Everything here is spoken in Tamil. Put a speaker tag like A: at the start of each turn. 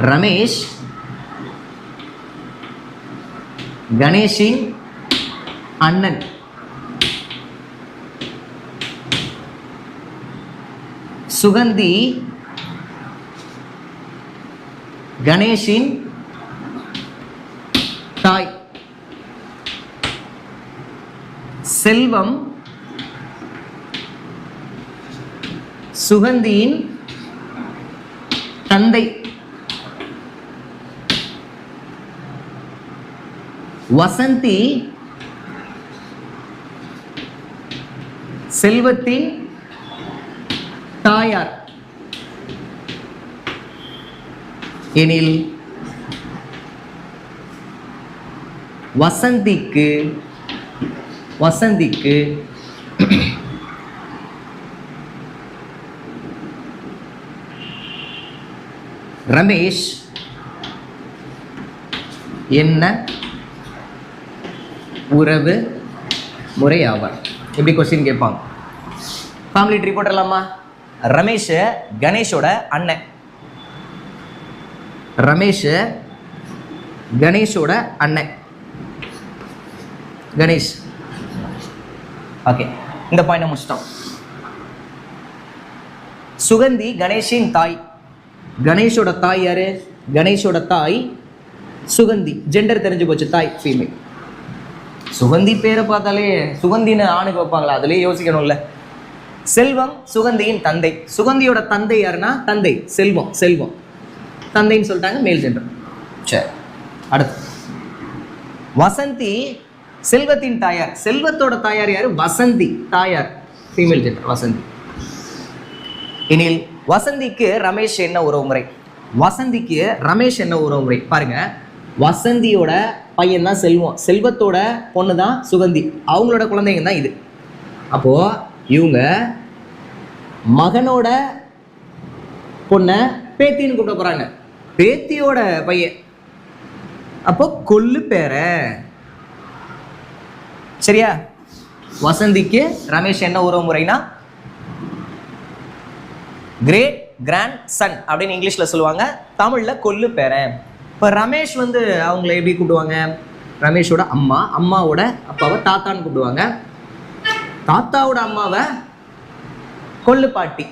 A: ரமேஷ் கணேஷின் அண்ணன். சுகந்தி கணேஷின் தாய். செல்வம் சுகந்தியின் தந்தை. வசந்தி செல்வத்தின் தாயார். எனில் வசந்திக்கு வசந்திக்கு ரமேஷ் என்ன உறவு முறை ஆவார் எப்படி கொஸ்டின் கேட்பாங்க ஃபேமிலி ட்ரீ போட்டுடலாமா ரமேஷ் கணேஷோட அண்ணன். ரமேஷ் கணேஷோட அண்ணன். கணேஷ். ஓகே இந்த பாயிண்ட் முடிச்சிட்டோம். சுகந்தி கணேஷின் தாய். கணேஷோட தாய் யாரு? கணேஷோட தாய் சுகந்தி. ஜெண்டர் தெரிஞ்சு போச்சு தாய் ஃபீமேல் சுகந்தி பேரை பார்த்தாலே சுகந்தின்னு ஆணுக்கு வைப்பாங்களா? அதுலயே யோசிக்கணும்ல. செல்வம் சுகந்தியின் தந்தை. சுகந்தியோட தந்தை யாருன்னா? தந்தை. செல்வம் செல்வம். தந்தைன்னு சொல்லிட்டாங்க மேல் ஜெண்டர் சரி அடுத்து. வசந்தி செல்வத்தின் தாயார். செல்வத்தோட தாயார் யாரு? வசந்தி தாயார். Female gender Vasanthi. எனில் வசந்திக்கு ரமேஷ் என்ன உறவுமுறை? வசந்திக்கு ரமேஷ் என்ன உறவுமுறை? பாருங்க. வசந்தியோட பையன் தான் செல்வம். செல்வத்தோட பொண்ணு தான் சுகந்தி. அவங்களோட குழந்தைங்க தான் இது. அப்போது இவங்க மகனோட பொண்ணை பேத்தின்னு கூப்பிட போகிறாங்க பேத்தியோட பையன். அப்போ கொல்லு பேர. சரியா? வசந்திக்கு ரமேஷ் என்ன உறவு முறைனா? கிரேட் கிராண்ட் சன் அப்படின்னு இங்கிலீஷில் சொல்லுவாங்க. தமிழில் கொல்லு பேரன். இப்போ ரமேஷ் வந்து அவங்கள எப்படி கூப்பிடுவாங்க? ரமேஷோட அம்மா அம்மாவோட அப்பாவை தாத்தான்னு கூப்பிடுவாங்க. தாத்தாவோட அம்மாவை கொல்லு பாட்டி.